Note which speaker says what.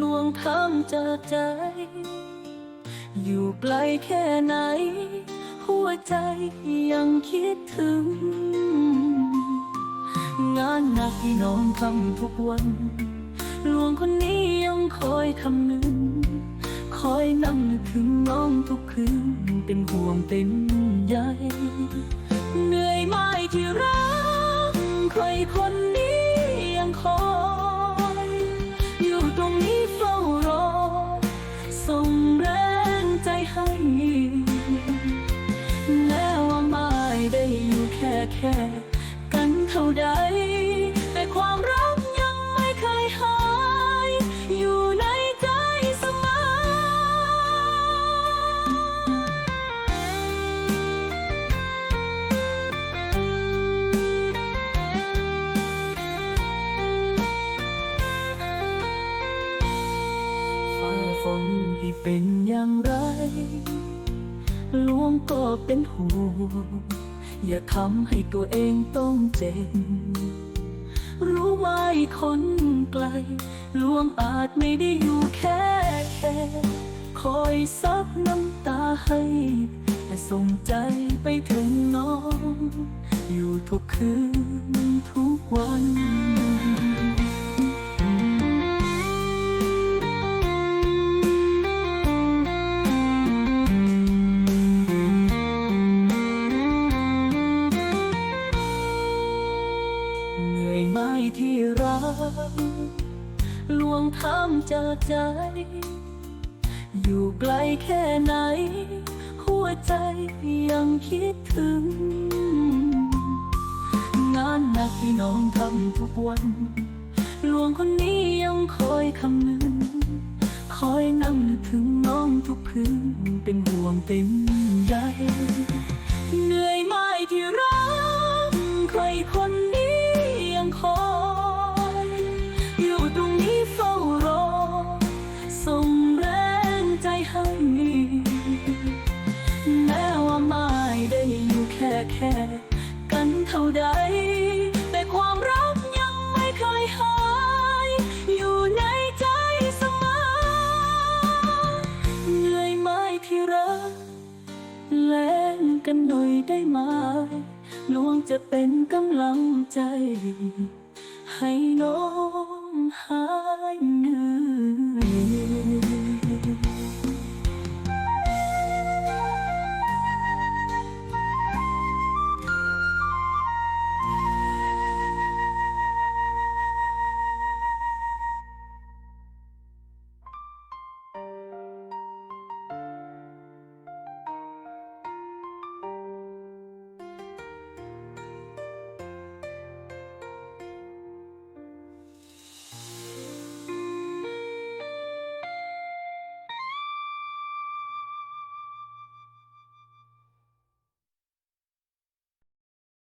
Speaker 1: ล่วงทำจากใจ อยู่ไกลแค่ไหน หัวใจยังคิดถึง งานหนักที่น้องทำทุกวัน ลวงคนนี้ยังคอยคำนึง คอยนั่งนึกถึงน้องทุกคืน เป็นห่วงเป็นใยเหนื่อยไหมที่รักใครคน ให้ แม้ว่าไม่ได้อยู่แค่แค่ ฝนที่เป็นอย่างไรหลวงก็เป็นห่วงอย่าทำให้ตัวเองต้องเจ็บ รู้ไว้คนไกลหลวงอาจไม่ได้อยู่แค่แค่ คอยซับน้ำตาให้แต่ส่งใจไปถึงน้อง อยู่ทุกคืนทุกวัน รักลวงทำจากใจ อยู่ไกลแค่ไหน หัวใจยังคิดถึง งานหนักที่น้องทำทุกวันลวงคนนี้ยังคอยคำนึง คอยนั่งนึกถึงน้องทุกคืนเป็นห่วงเต็มใจ เหนื่อยไหมที่รัก กันหน่อยได้ไหมลวงจะเป็นกำลังใจ ให้น้องหา